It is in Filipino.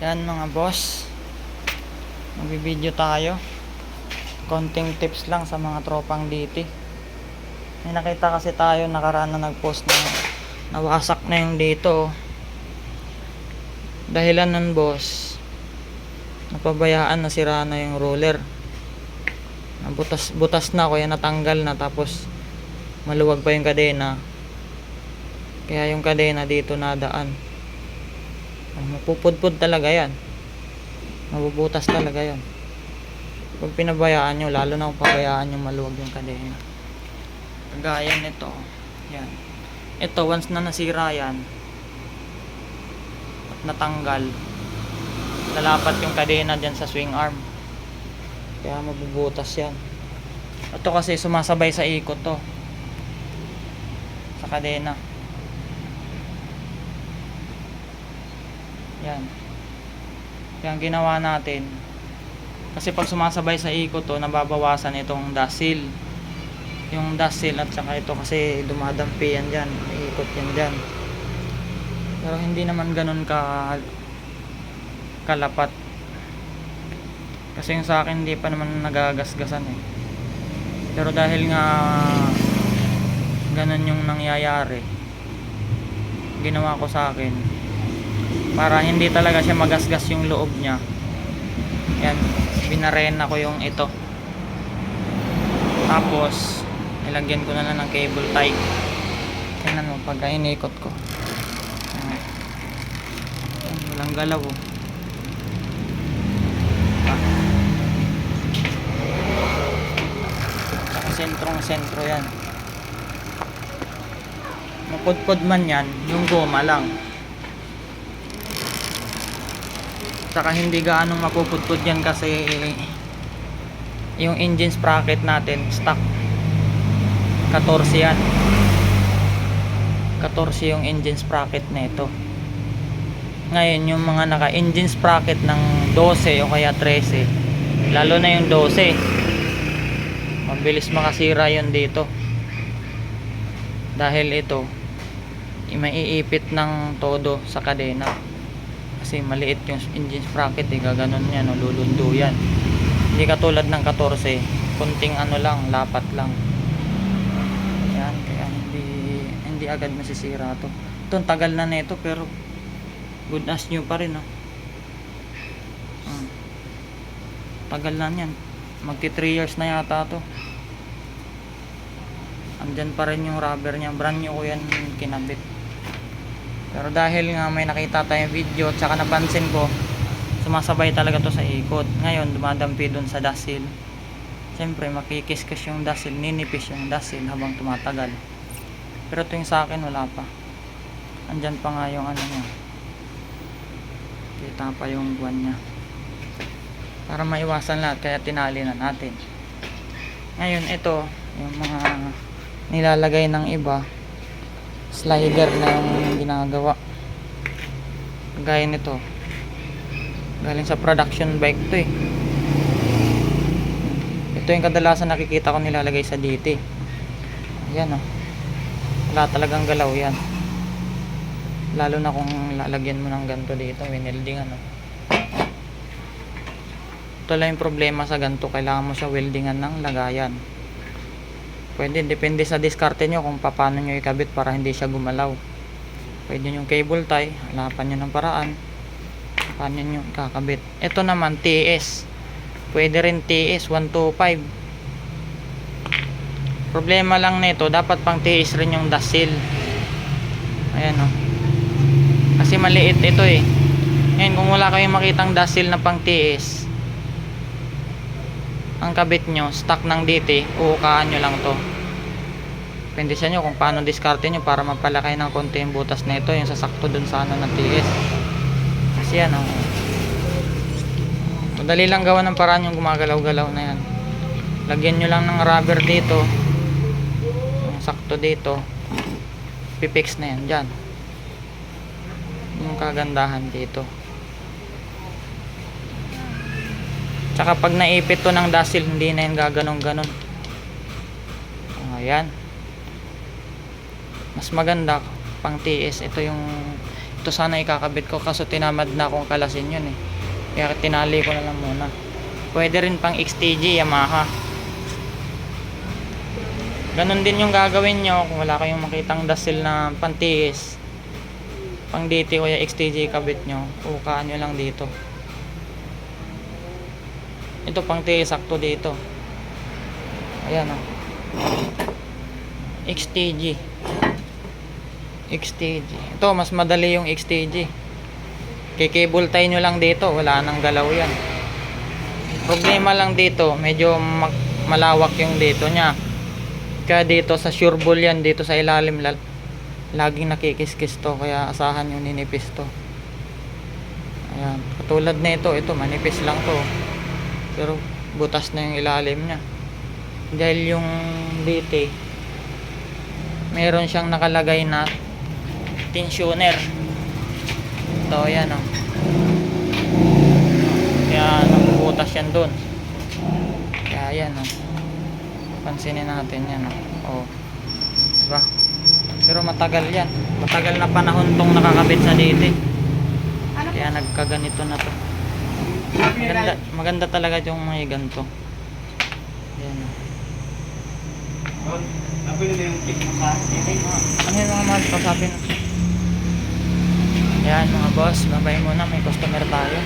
Yan mga boss. Magbibideo tayo. Konting tips lang sa mga tropang DT. May nakita kasi tayo nakaraan na nag-post na nawasak na yung dito. oh. Dahilan nun boss, napabayaan na sira na yung roller. Nabutas butas na kaya natanggal na tapos maluwag pa yung kadena. Kaya yung kadena dito nadaan. Ah, Mapupudpud talaga yan. Mabubutas talaga yan. Pag pinabayaan nyo, lalo na kung pabayaan nyo maluwag yung kadena. Kagaya nito. Yan. Ito, once na nasira yan, at natanggal, lalapat yung kadena dyan sa swing arm. Kaya mabubutas yan. Ito kasi sumasabay sa ikot to. Sa kadena. Yan. Ang ginawa natin, kasi pag sumasabay sa ikot to, nababawasan itong seal. Yung seal at saka ito kasi dumadampi yan dyan. May ikot yan dyan. Pero hindi naman ganun ka kalapat. Kasi yung sa akin hindi pa naman nagagasgasan eh. Pero dahil nga ganun yung nangyayari, ginawa ko sa akin para hindi talaga siya magasgas yung loob niya. Yan, binarena ko yung ito. Tapos, nilagyan ko na lang ng cable tie. Tingnan mo pag inikot ko. Yan. Walang galaw oh. Saka sentrong sentro yan. Mapudpud man yan, yung goma lang. Saka hindi gaanong mapupudpud yan kasi yung engine sprocket natin stock 14 yan. 14 yung engine sprocket na ito ngayon yung mga naka engine sprocket ng 12 o kaya 13 lalo na yung 12 mabilis makasira yun dito. Dahil ito maiipit ng todo sa kadena kasi maliit yung engine sprocket eh. Gaganon yan o lulundo yan. Hindi katulad ng 14 kunting ano lang lapat lang. Yan kaya hindi hindi agad masisira to. Ito tagal na nito pero good as new pa rin no? Hmm. tagal na yan magti 3 years na yata to. Andyan pa rin yung rubber niya. Brand new ko yan kinabit pero dahil nga may nakita tayong video at saka napansin ko sumasabay talaga to sa ikot. Ngayon dumadampi dun sa seal siyempre makikiskas yung seal ninipis yung seal habang tumatagal. Pero yung sa akin wala pa. Andyan pa nga yung ano niya. Kita pa yung buwan niya. Para maiwasan lahat kaya tinali na natin. Ngayon ito yung mga nilalagay ng iba. Slider na yung ginagawa. Gaya nito. Galing sa production bike to eh. Ito yung kadalasan nakikita ko nilalagay sa DT ayan oh. Wala talagang galaw yan. Lalo na kung lalagyan mo ng ganito dito winelding ano. Ito lang yung problema sa ganito kailangan mo siya weldingan ng lagayan. Pwede depende sa diskarte nyo kung paano nyo ikabit para hindi siya gumalaw pwede yung cable tie hanapan nyo ng paraan. Paano nyo kakabit. Ito naman TS pwede rin TS 125 problema lang nito dapat pang TS rin yung seal ayan o kasi maliit ito eh. Ngayon kung wala kayong makitang seal na pang TS ang kabit nyo stock ng DT uukaan nyo lang to depende sa nyo kung paano diskarte nyo para mapalakay ng konti yung butas na ito yung sasakto dun sa ano ng TS kasi yan oh. madali lang gawa ng paraan yung gumagalaw-galaw na yan. Lagyan nyo lang ng rubber dito yung sakto dito pipix na yan dyan. Yung kagandahan dito. Tsaka pag naipit to ng dasil hindi na yan gaganong ganon ayan mas maganda pang TS ito yung Ito sana ikakabit ko kaso tinamad na akong kalasin yun eh. Kaya tinali ko na lang muna. Pwede rin pang XTG Yamaha. Ganon din yung gagawin nyo kung wala kayong makitang dasil na pantiis. Pang DT o XTG kabit nyo, ukaan nyo lang dito. Ito pang tiis, sakto dito. Ayan o. XTG. XTG. Ito, mas madali yung XTG. Kikable tie nyo lang dito, wala nang galaw yan. Problema lang dito, medyo malawak yung dito niya. Kaya dito sa sure ball yan, dito sa ilalim, lal- laging nakikiskis to, kaya asahan yung ninipis to. Ayan, katulad na ito, ito manipis lang to. Pero butas na yung ilalim niya. Dahil yung DT, meron siyang nakalagay na tensioner. Ito, yan oh. Kaya nabubutas yan doon. Kaya yan oh. Pansinin natin yan oh. Oh. Diba? Pero matagal yan. Matagal na panahon tong nakakabit sa DT. Kaya nagkaganito na to. Maganda, maganda talaga yung mga ganito. Yan oh. Sabi mo sa Ano yung mga mahal kausapin? Yan mga boss, babay muna, may customer tayo.